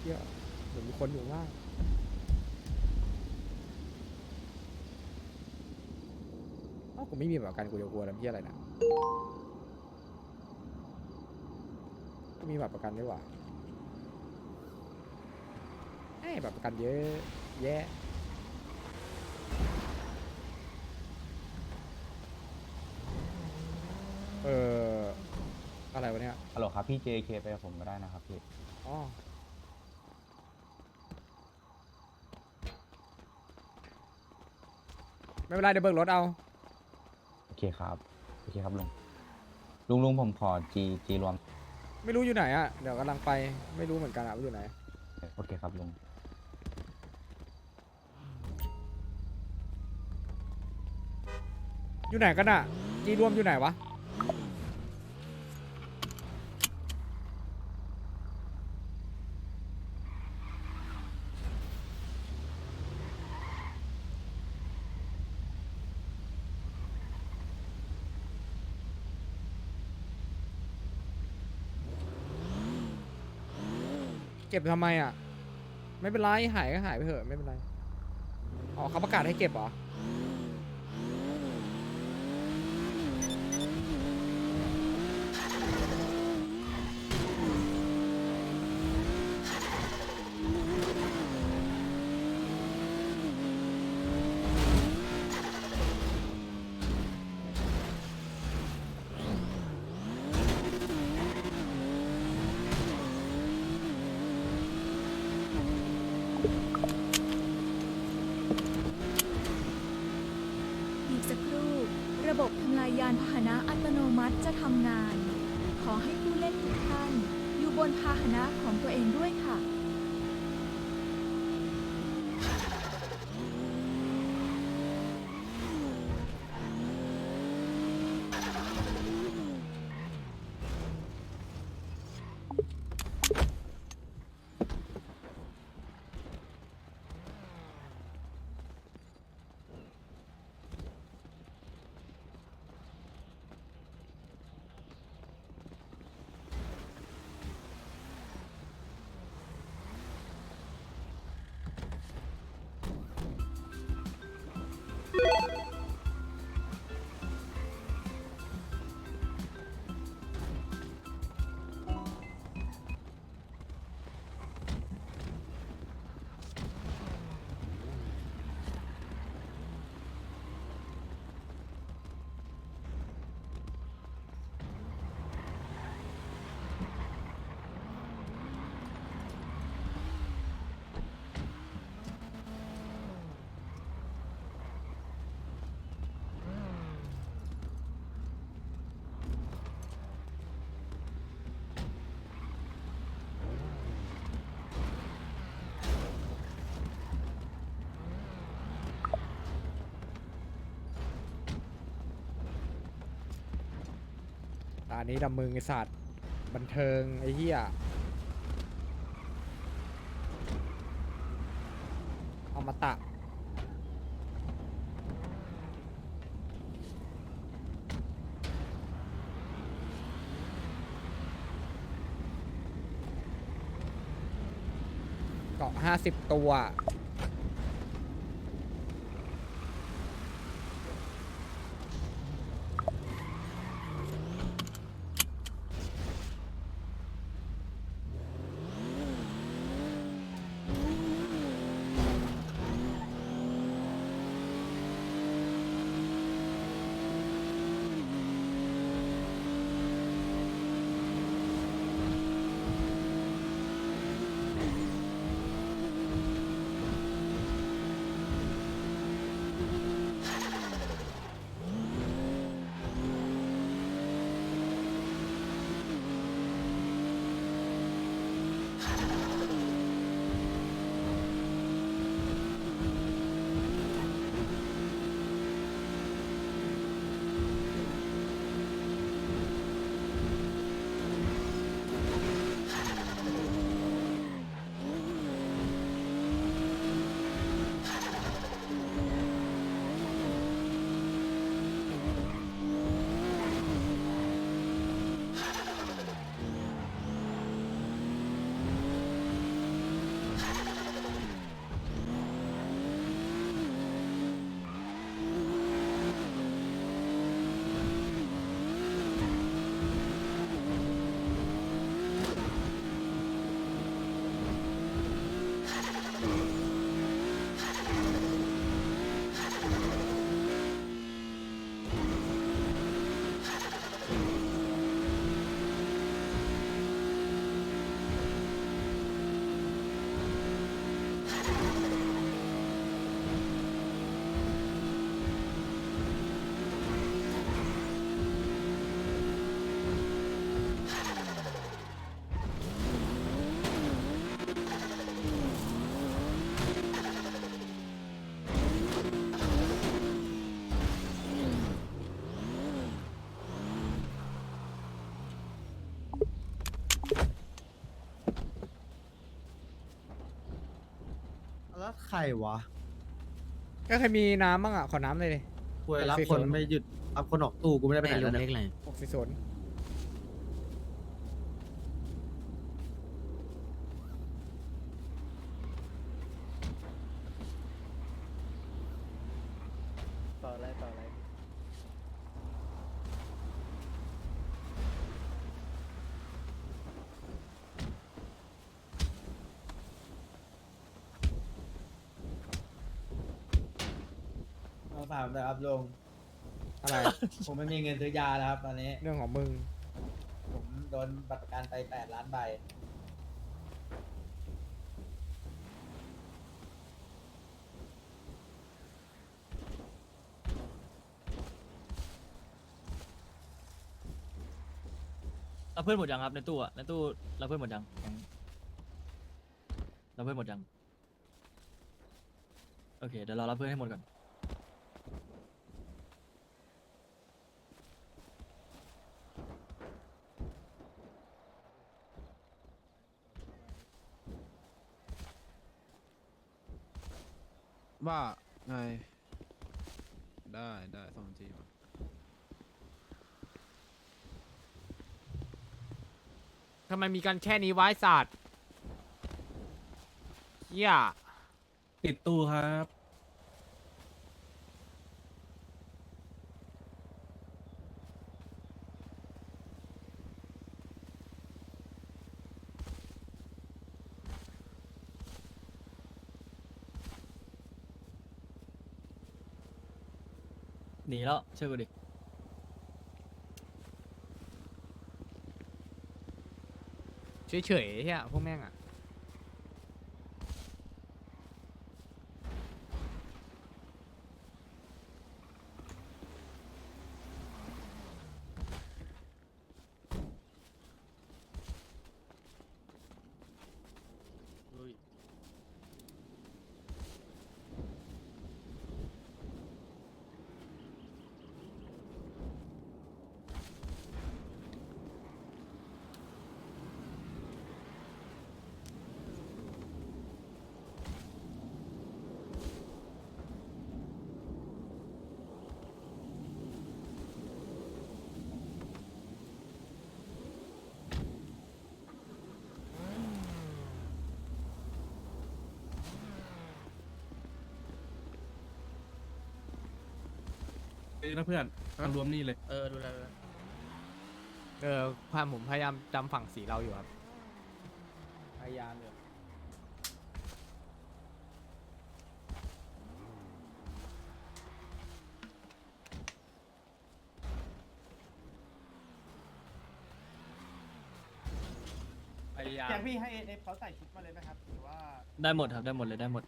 เที่ยเหมือนมีคนอยู่ข้างล่างเอ้ากูไม่มีแบบประกันกูจะกลัวแล้วพี่อะไรนะกูมีแบบประกันด้วยว่ะไอ้ยแบบประกันเยอะแยะเอออะไรวะเนี่ยฮัลโหลครับพี่ JK ไปกับผมก็ได้นะครับพี่ อ๋อ ไม่เป็นไรเดี๋ยวเบิกรถเอาโอเคครับ โอเคครับลุง ลุงลุงผมขอ G G รวม ไม่รู้อยู่ไหนอะเดี๋ยวกำลังไปไม่รู้เหมือนกันอะว่าอยู่ไหนโอเคครับลุง อยู่ไหนกันอะจีรวมอยู่ไหนวะ เก็บทำไมอะ ไม่เป็นไรหายก็หายไปเถอะไม่เป็นไร อ๋อเขาประกาศให้เก็บเหรอ ยานพาหนะอัตโนมัติจะทำงาน ขอให้ผู้เล่นทุกท่าน อยู่บนพาหนะของตัวเองด้วยค่ะ ตานี้ดำมึงไอสัตว์บันเทิงไอ้เหี้ยเอามาตะเกาะห้าสิบตัว ใครวะก็ใครมีน้ำบ้างอะ ขอน้ำเลยดิกูรับสี่คนคนไม่หยุดรับคนออกตู้กูไม่ได้ไปไหนลแล้วงเนี่เล็ยกเลยหกสิบศูนย์ ต่ออะไรต่ออะไร มา ฝากผมหนะครับลุงอะไร ผมไม่มีเงินซื้อยาแล้วครับตอนนี้ เรื่องของมึง ผมโดนบัตรประกันไปแปดล้านใบ เราเพื่อนหมดยังครับในตู้อะในตู้เราเพื่อนหมดยังยังเราเพื่อนหมดยัง โอเคเดี๋ยวเรารับเพื่อนให้หมดก่อน ว่าไงได้ได้สองทีมาทำไมมีกันแค่นี้ไว้สัตว์เฮียติดตู้ครับ หนีแล้วเชื่อกูดิเฉยๆเฮียพวกแม่งอะ เอ้ยนะเพื่อนมารวมนี่เลย เออดูแลเออพาผมพยายามจำฝั่งสีเราอยู่ครับ พยายามอยู่พยายาม อยากพี่ให้เอฟเขาใส่ชุดมาเลยไหมครับ หรือว่า ได้หมดครับได้หมดเลยได้หมด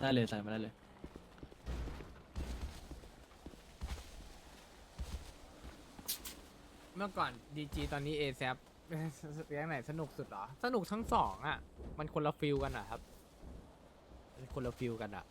ได้เลยใส่มาได้เลย เมื่อก่อนดีจีตอนนี้เอแซฟเลี้ยงไหนสนุกสุดเหรอ สนุกทั้งสองอะ มันคนละฟิลกันอะครับ คนละฟิลกันอะ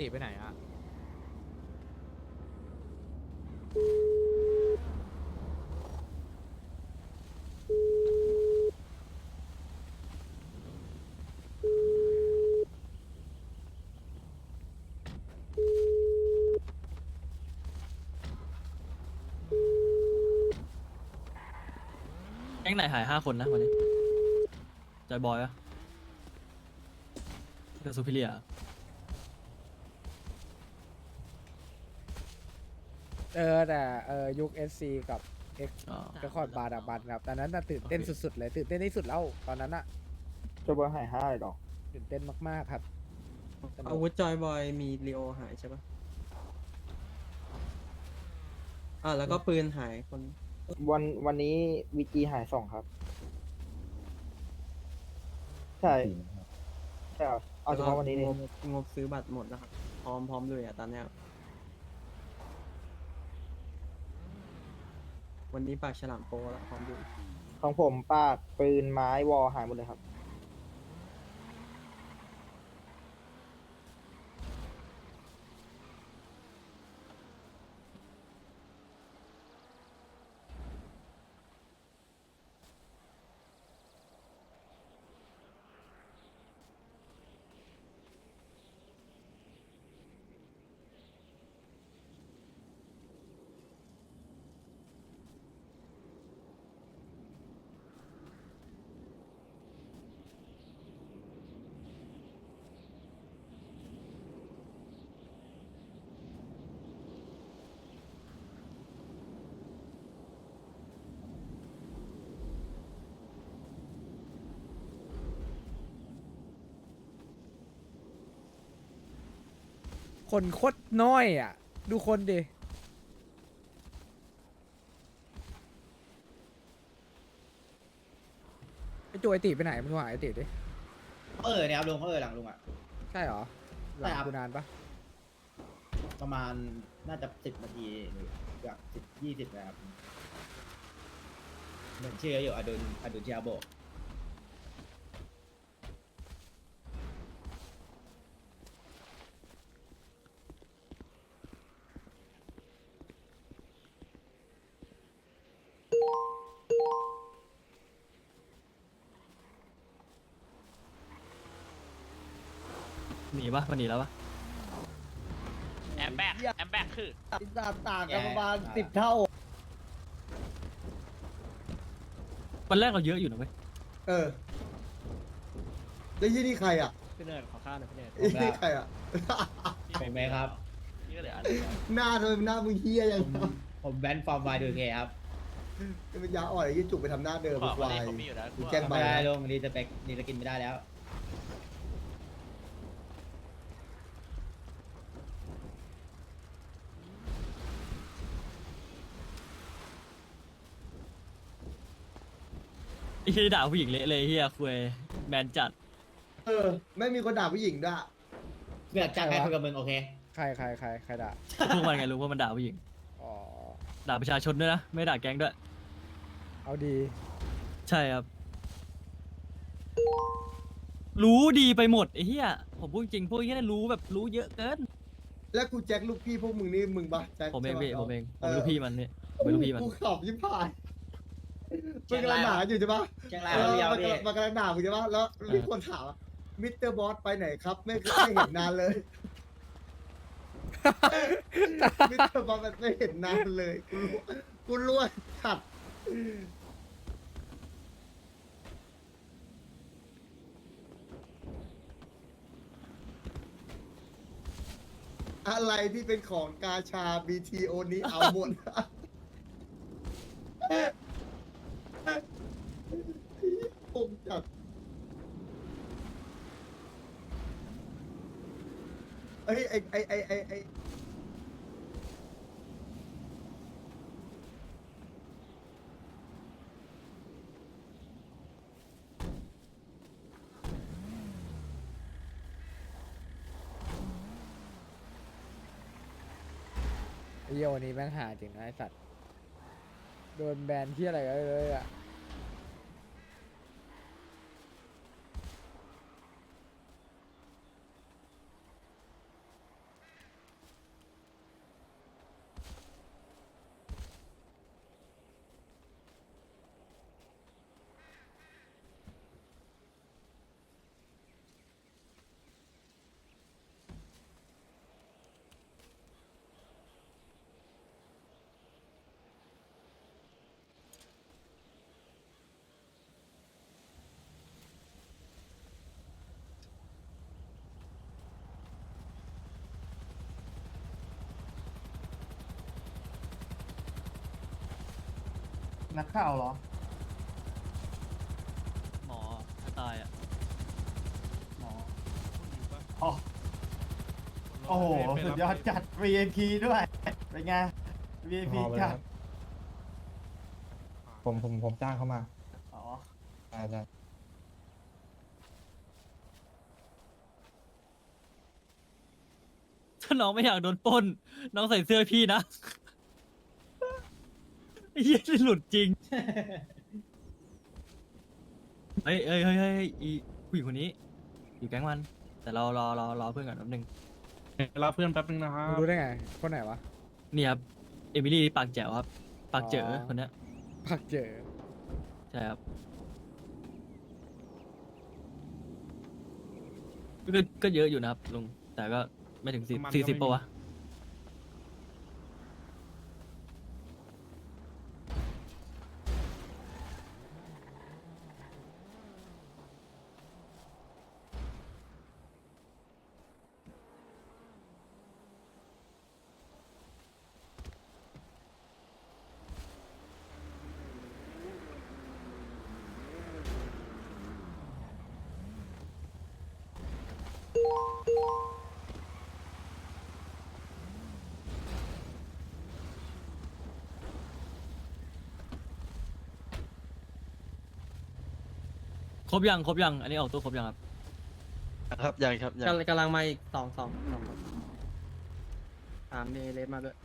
ติไปไหนอะแก๊งไหนหายห้าคนนะวันนี้จอยบอยปะกับซูพิเลีย เออแต่เออยุค SC กับ X อ๋อเรคคอร์ดบาร์ดับบันครับตอนนั้นน่ะตื่นเต้นสุดๆเลยตื่นเต้นที่สุดแล้วตอนนั้นอะจะบอหายห้าเลยหรอตื่นเต้นมากๆครับสนุกอาวุธจอยบอยมีลีโอหายใช่ปะอ่าแล้วก็ปืนหายคน วันวันนี้วีจีหายสองครับ ใช่สี่นะครับใช่เหรอเอาเฉพาะวันนี้ดิงบงบซื้อบัตรหมดนะครับ พร้อมพร้อมเลยอะตอนเนี้ย วันนี้ปากฉลามโปแล้วพร้อมดูของผมปากปืนไม้วอลหายหมดเลยครับ คนโคตรน้อยอะ ดูคนดิ ไอจูไอติไปไหนมึงโทรหาไอติดิ เออเนี่ยครับลุงเออหลังลุงอะ ใช่เหรอ หลัใช่งครับ กูนานปะประมาณน่าจะสิบนาทีหรืออยากสิบยี่สิบนะครับเหมือนชื่ออยู่อดุลอดุลเชียโบะมันหนีแล้วปะแอมแบกแอมแบกคือต่างต่างกันประมาณสิบเท่า วันแรกเราเยอะอยู่นะเว้ยเออแล้วยี่นี่ใครอะพี่เนิร์ดขอข้าวหน่อยพี่เนิร์ดยี่นี่ใครอะเป็นไหมครับ นี่ก็เหลือหน้าเธอหน้ามึงเฮียยังผมแบนฟอร์มวายดูเคครับเป็นยาอ่อนไอ้ยี่จุกไปทำหน้าเดิมขอควายผมมีอยู่นะกูแกล้งไม่ได้ลงนี่จะไปนี่จะกินไม่ได้แล้ว ไอ้เหี้ยด่าผู้หญิงเละเลยเฮียคุยแมนจัดเออ ไม่มีคนด่าผู้หญิงด้วยเลือกจ้างให้คุยกับมึงโอเคใครใครใครใครด่าพวกมันไงรู้ว่ามันด่าผู้หญิง อ๋อด่าประชาชนด้วยนะ ไม่ด่าแก๊งด้วย เอาดีใช่ครับ รู้ดีไปหมดไอ้เหี้ยผมพูดจริงพวกเหี้ยนี่รู้แบบรู้เยอะเกิน แล้วกูแจ็คลูกพี่พวกมึงนี่มึงปะแจ็คผมเองใช่ปะพี่ผมเองผมเป็นลูกพี่มันเนี่ยผมเป็นลูกพี่มันกูขับยิบผ่าน มึงกำลังด่าอยู่ใช่ปะแจ้งไลเอน์อเดียวมันพี่กำลังมันกำลังด่ากูใช่ปะแล้วมีคนถามว่ามิสเตอร์บอสไปไหนครับ ไม่ไม่เห็นนานเลยมิสเตอร์บอสไม่เห็นนานเลยกูรู้กูรู้ว่าขัดอะไรที่เป็นของกาชา BTO นี้เอาหมด ผมจัดเอ้ยไอไอไอไอไอไอ้เหี้ยวันนี้แม่งหาจริงนะไอสัตว์ โดนแบนที่อะไรกันเลยอะ นักข่าวเหรอ หมอถ้าตายอะหมออ๋อโอ้โห สุดยอดจัด VIP ด้วย เป็นไง VIP จัด ผมผมผมจ้างเขามาอ๋อใช่ใช่ถ้าน้องไม่อยากโดนปล้น น้องใส่เสื้อพี่นะ ไอ้เหี้ยนี่หลุดจริง เฮ้ยเฮ้ยเฮ้ยเฮ้ยอีผู้หญิงคนนี้ อยู่แก๊งมัน แต่เรารอรอรอเพื่อนก่อนแป๊บนึงรับเพื่อนแป๊บนึงนะครัมึงบรู้ได้ไง คนไหนวะนี่ครับ เอมิลี่ปากแจ๋วครับ ปากเจ๋ออ๋อคนเนี้ยผักเจอใช่ครับก็ก็เยอะอยู่นะครับลุงแต่ก็ไม่ถึงสี่มันก็สี่สิบไม่มี ปะวะ ครบยังครบยังอันนี้ออกตัวครบยังครับครับยังครับยังกำลังกำลังมาอีกสองสองสองถามเดเลสมาด้วย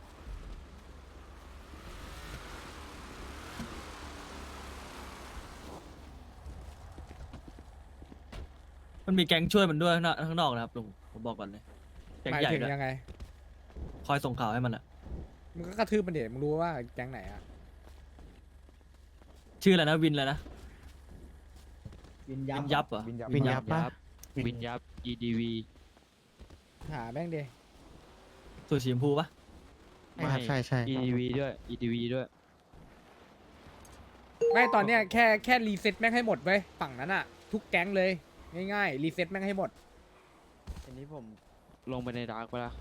มันมีแก๊งช่วยมันด้วยข้างนอกข้างนอกนะครับลุงผมบอกก่อนเลยแก๊งหมายใหญ่ถึงด้วยยังไง คอยส่งข่าวให้มันอะมึงก็กระทืบมันเดี๋ยวมึงรู้ว่าแก๊งไหนอะชื่ออะไรนะวินอะไรนะ วินวิยับนยับเหรอวินยับ วินยับปะ วินยับ EDV หาแม่งดิสูตรสีชมพูปะไม่ใช่ใช่ EDV ด้วย EDV ด้วย ไม่ตอนเนี้ยแค่แค่รีเซ็ตแม่งให้หมดเว้ยฝั่งนั้นอะทุกแก๊งเลยง่ายๆรีเซ็ตแม่งให้หมดอันนี้ผมลงไปในดาร์กไปแล้ว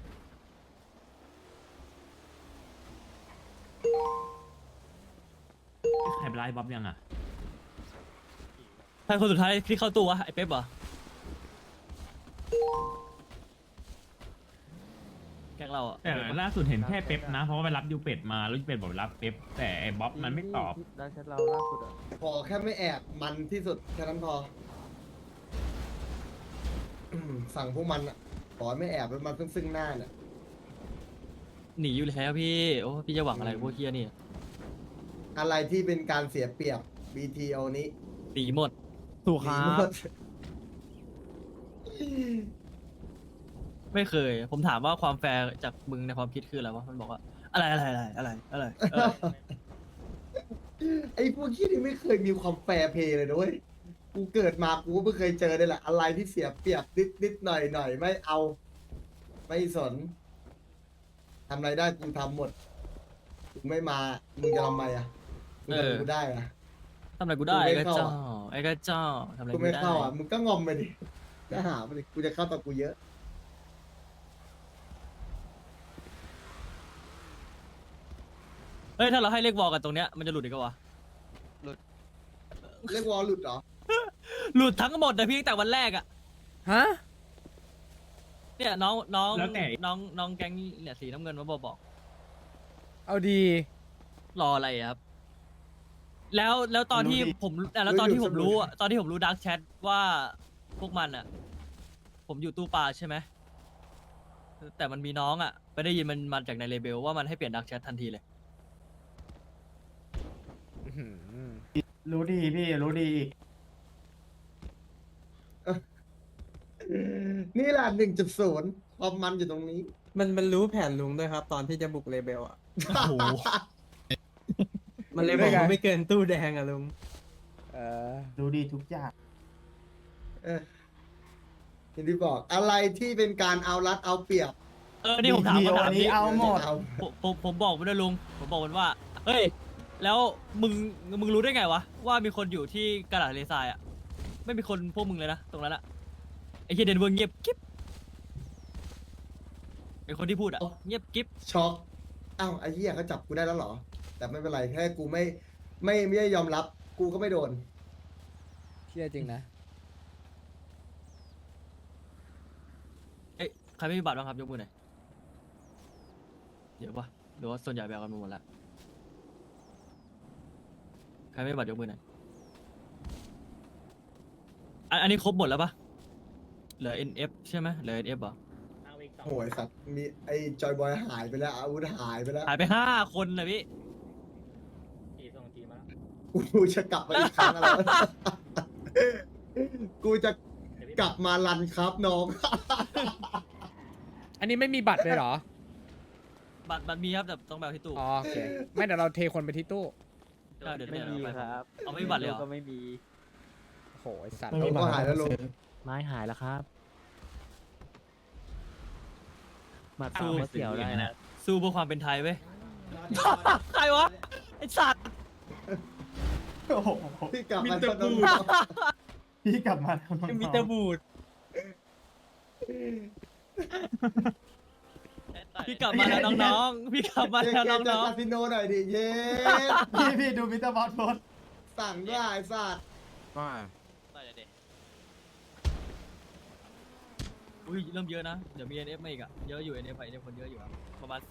ใครไปไล่บ๊อบยังอะ ใครคนสุดท้ายที่เข้าตู้วะไอ้เป๊ปเหรอแก๊งเราอะแต่ล่าสุดเห็นแค่เป๊ปนะ เพราะว่าไปรับยูเป็ดมาแล้วยูเป็ดบอกไปรับเป๊ปแต่ไอ้บ๊อบมันไม่ตอบดาร์กแชทเราล่าสุดอะพอแค่ไม่แอบมันที่สุดแค่นั้นพออืมสั่งพวกมันอะขอให้ไม่แอบแล้วมันซึ่งซึ่งหน้าเนี่ยหนีอยู่แล้วพี่ โอ้พี่จะหวังอะไรกับพวกเฮียนี่อะไรที่เป็นการเสียเปรียบ BTO นี้หนีหมด ถูกครับ ไม่เคย ผมถามว่าความแฟร์จากมึงในความคิดคืออะไรวะ มันบอกว่า อะไรอะไรอะไรอะไรอะไรอะไร ไอ้พวกขี้นี่ไม่เคยมีความแฟร์เพย์เลยนะเว้ย กูเกิดมากูก็ไม่เคยเจอได้แหละ อะไรที่เสียเปรียบนิดนิดหน่อยหน่อยไม่เอา ไม่สนทำอะไรได้กูทำหมดกูไม่มา มึงจะทำไมอะมึงจะเออกูได้อะ ทำอะไรกูได้กูไม่ไอ้กระเข้าเจ้าอะไอ้กระเจ้าทำอะไรกูกูไม่ได้เข้าอะมึงก็งอมไปดิก็หาไปดิกูจะเข้าต่อกูเยอะเฮ้ยถ้าเราให้เลขวอลกันตรงเนี้ยมันจะหลุดอีกปะวะเรียกวอลหลุดเหรอหลุดทั้งหมดนะพี่ตั้งแต่วันแรกอะฮะ เนี่ยน้องน้องแล้วแต่ น้องน้องแก๊งเนี่ยสีน้ำเงินมาบอกบอกเอาดีรออะไรอะครับ แล้วแล้วตอนที่รู้ดิผมแล้วตอนที่ผมรู้รู้อยู่อะตอนที่ผมรู้ดักแชทว่าพวกมันอะผมอยู่ตู้ปลาใช่ไหมแต่มันมีน้องอะไปได้ยินมันมาจากในเลเบลว่ามันให้เปลี่ยนดักแชททันทีเลย อื้อหือรู้ดีพี่รู้ดีนี่แหละหนึ่งจุดศูนย์ความมันอยู่ตรงนี้ มันมันรู้แผนลุงด้วยครับ ตอนที่จะบุกเลเบลอะ โอ้โห มันเลยบอกว่าไม่เกินตู้แดงอะลุงเออรู้ดีทุกอย่างเอออย่างที่บอกอะไรที่เป็นการเอารัดเอาเปรียบ เออนี่ผมถามคำถามนี้เอาหมดผมผมผมบอกไปด้วยลุง ผมบอกมันว่า เฮ้ย แล้วมึงมึงรู้ได้ไงวะ ว่ามีคนอยู่ที่กระดาษทะเลทรายอะไม่มีคนพวกมึงเลยนะ ตรงนั้นอะไอ้เฮียเดนเวอร์เงียบกิ๊บไอ้คนที่พูดอะอ๋อเงียบกิ๊บช็อกอ้าวไอ้เหี้ยเขาจับกูได้แล้วเหรอ แต่ไม่เป็นไรแค่กูไม่ไม่ไม่ได้ยอมรับ กูก็ไม่โดน เชื่อจริงนะ เอ้ยใครไม่มีบัตรบ้างครับยกมือหน่อยเดี๋ยวปะหรือว่าส่วนใหญ่แบกกันมาหมดแล้วใครไม่มีบัตรยกมือหน่อยอันอันนี้ครบหมดแล้วปะเหลือ NF ใช่ไหมเหลือ NF เหรอโหยสัตว์มีไอ้จอยบอยหายไปแล้วอาวุธหายไปแล้วหายไปห้าคนเลยพี่ กูจะกลับมาอีกครั้งแล้ว กูจะกลับมารันครับน้อง อันนี้ไม่มีบัตรเลยเหรอ บัตรบัตรมีครับแต่ต้องแบบที่ตู้อ๋อโอเค ไม่เดี๋ยวเราเทคนไปที่ตู้ได้เดี๋ยวไม่เดี๋ยวมีเอาไป ครับเอาไม่มีบัตรเลยเหรอ ก็ไม่มี โอ้โหไอ้สัตว์ลุงก็หายแล้วลุง ไม้หายแล้วครับบัตรสู้เปล่าก็เสียวได้นะ สู้เพื่อความเป็นไทยเว้ย ใครวะ ไอสัตว์ พี่กลับมาแล้วน้องพี่กลับมาแล้วน้องมีแต่บูดพี่กลับมาแล้วน้องๆพี่กลับมาเจ๊แล้วเจ๊จากน้องคาสิโนหน่อยดิเย้พี่พี่ดูมิสเตอร์บอสโพสสั่งด้วยไอ้สัตว์ว่าๆอุ้ยเริ่มเยอะนะ เดี๋ยวมี NF มาอีกอะเยอะอยู่ NF ไป NF คนเยอะอยู่อะประมาณ 12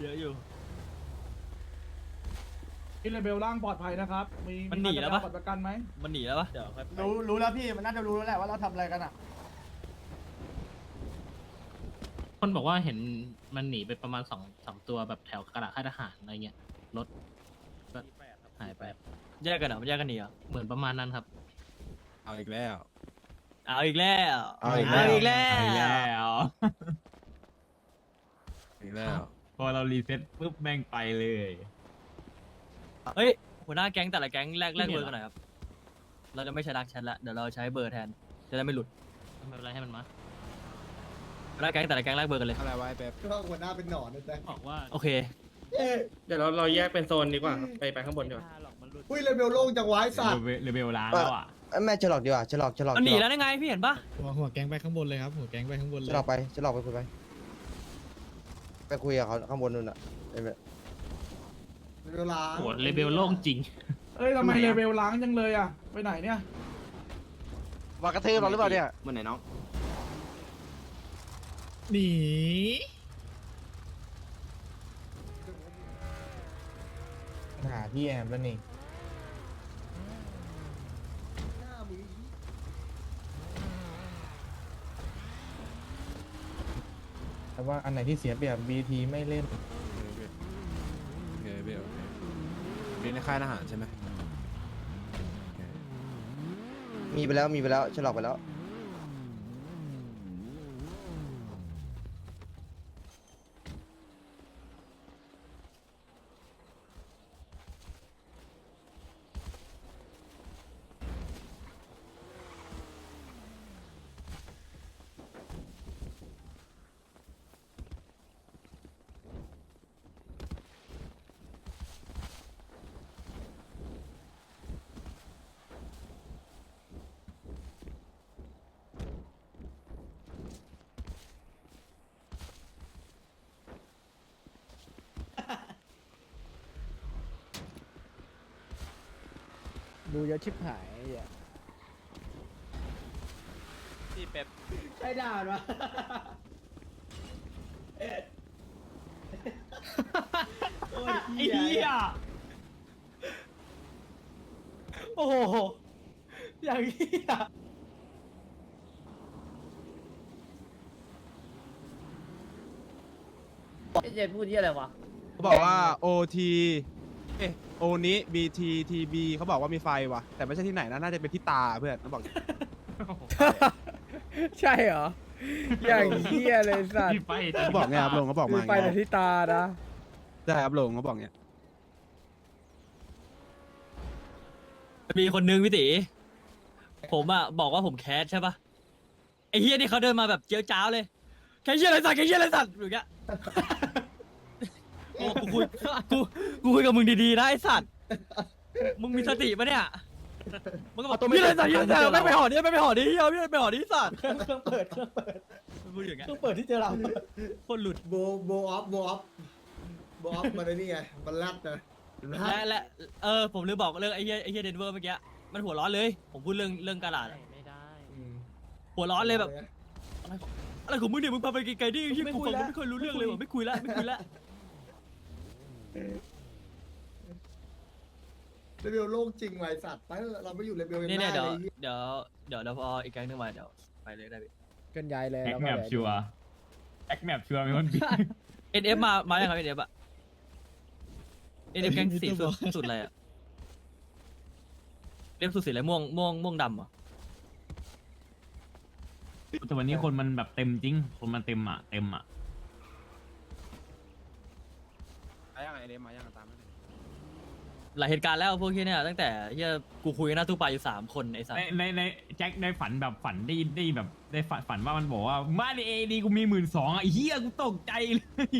เยอะอยู่ อิเลเบลล่างปลอดภัยนะครับ มีมันหนีแล้วปะ บัตรประกันไหมมันหนีแล้วปะเดี๋ยวค่อยไปรู้รู้แล้วพี่มันน่าจะรู้แล้วแหละว่าเราทำอะไรกันอะคนบอกว่าเห็นมันหนีไปประมาณสองสองตัวแบบแถวกระดาษค่ายทหารอะไรเงี้ยรถก็หายไปแยกกันเหรอมันแยกกันหนีเหรอเหมือนประมาณนั้นครับเอาอีกแล้ว เอาอีกแล้วเอาอีกแล้วเอาอีกแล้ไปแล้ววอีกแล้ว พอเรารีเซ็ตปุ๊บแม่งไปเลย เฮ้ยหัวหน้าแก๊งแต่ละแก๊งแลกแลกเบอร์กันหน่อยครับ เราจะไม่ใช้ดักแชทละเดี๋ยวเราใช้เบอร์แทน จะได้ไม่หลุดไม่เป็นไรให้มันมาหัวหน้าแก๊งแต่ละแก๊งแลกเบอร์กันเลย อะไรวะไอ้เป๊ปก็หัวหน้าเป็นหนอนนะจ๊ะบอกว่าโอเค เดี๋ยวเราเราแยกเป็นโซนดีกว่าไปไปข้างบนดีกว่า อุ้ยเลเวลโล่งจังวะไอ้สัตว์เลเวลล้างแล้วอะแม่จะหลอกดีกว่าจะหลอกจะหลอกมันหนีแล้วได้ไงพี่เห็นปะหัวหัวแกงไปข้างบนเลยครับหัวแกงไปข้างบนเลยจะหลอกไปจะหลอกไปคุยไป ไปคุยกับเขาข้างบนนู่นอะเล เวลล้างโหเลเวลโล่งจริง เอ้ยทำไมเลเวลล้างจังเลยอะ ไปไหนเนี่ย มากระทืบเราหรือเปล่าเนี่ยมันไหนน้อง หนีหาพี่แอมแล้วนี่หน้ามึงแต่ว่าอันไหนที่เสียเปรียบ BT ไม่เล่น เบลโอเค เรียนในค่ายทหารใช่ไหมโอเคมีไปแล้วมีไปแล้วฉลอกไปแล้ว ยอะชิบหายไอ้เหี้ยใช่ด่านวะโอ้ยไอ้เหี้ยโอ้โห อย่างเหี้ยเจ็ดพูดที่อะไรวะ เขาบอกว่า OT เอ๊ะโอนี้ BT TB เขาบอกว่ามีไฟว่ะ แต่ไม่ใช่ที่ไหนนะ น่าจะเป็นที่ตาเพื่อนเขาบอก ใช่เหรอ อย่างเหี้ยเลยสัตว์พี่ไปเขาบอกไงครับลงเขาบอกมีมาไฟแต่ที่ตานะ ใช่ครับลงเขาบอกเนี้ยมีคนนึงพี่ติผมอะบอกว่าผมแคสใช่ปะไอ้เฮียนี่เขาเดินมาแบบเจียวจ้าวเลยแคสเฮียอะไรสัตว์แคสเฮียอะไรสัตว์อย่างเงี้ยโอ้กูคุยกูกูคุยกับมึงดีๆนะไอ้สัตว์ มึงมีสติปะเนี่ย มึงก็บอกเฮียอะไรสัตว์เฮียอะไรสัตว์ไม่ไปหอนี้ไม่ไปหอนี้เฮียไม่ไปหอนี้สัตว์เครื่องเปิดเครื่องเปิดมึงพูดอย่างเงี้ยเครื่องเปิดที่เจอเราคนหลุด โบโบออฟโบออฟโบอสมันไอ้นี่ไงมันลัดนะและและเออผมลืมบอกเรื่องไอ้เหี้ยไอ้เหี้ยเดนเวอร์เมื่อกี้มันหัวร้อนเลย ผมพูดเรื่องเรื่องกาลาดอะไม่ได้หัวร้อนเลยแบบอะไรของอะไรของมึงเนี่ยมึงพาไปไกลๆดิไอ้เหี้ยกูฟังแล้วไม่ค่อยรู้เรื่องเลยว่ะไม่คุยละไม่คุยละ เลเวลโลกจริงไวะไอ้สัตว์ไปเถอะเราไม่อยู่เลเวลยังเนี่ยได้เนี่ยเลเดี๋ยวยไอ้เหี้ยเดี๋ยวเดี๋ยวเดี๋ยวพออีกแก๊งหนึงมาเดี๋ยวไปเลยได้พี่เกินย้ายเลยแอคแล้วแมก็ปเชัวร์แอคแมปชัวร์มีคนบิดเอ็นเอฟมามายังครับเอ็นเอฟอะเอ็นเอฟแก๊งสีสุดสุดอะไรอะเรียกสุดสีอะไรม่วงม่วงม่วงดำเหรอแต่วันนี้คนมันแบบเต็มจริง คนมันเต็มอะ เต็มอะ มา ยังไงเดมมายังตามไม่ได้หลายเหตุการณ์แล้วพวกที่เนี่ยตั้งแต่เฮียกูคุยกันหน้าตู้ปลาอยู่สามคนไอ้สัสในในในแจ็คได้ฝันแบบฝันได้ได้แบบได้ฝันฝันว่ามันบอกว่ามาในเอดีกูมีหมื่นสองอะไอ้เฮียกูตกใจเลย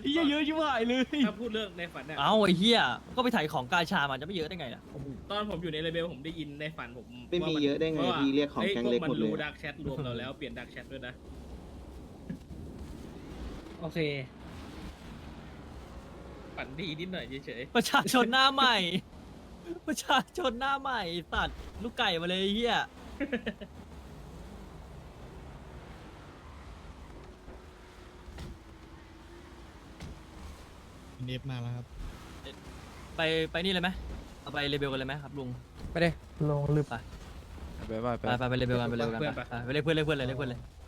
ไอ้เฮียเยอะชิบหายเลยถ้าพูดเรื่องในฝันเนี่ยเอ้าไอ้เฮียก็ไปถ่ายของกาชามันจะไม่เยอะได้ไงล่ะตอนผมอยู่ในเลเวลผมได้ยินในฝันผมไม่มีเยอะได้ไงว่าพี่เรียกของฮ้แก๊งพวเล็กหมดเลยมันรู้ดักแชทรวมเราแล้วเปลี่ยนดักแชทด้วยนะโอเค ฝันดีนิดหน่อยเฉยประชาชนหน้าใหม่ ประชาชนหน้าใหม่สัตว์ลูกไก่มาเลยไอ้เฮียเนฟมาแล้วครับ ไปไปนี่เลยไหมเอาไปเลเบลกันเลยไหมครับลุงไปเลยลงลึกไปไปไปไปไปไปไปเลเบลกันไปเลเบลกันไปไปไปเรียกเพื่อนเรียกเพื่อนเลยเรียกเพื่อนเลยๆ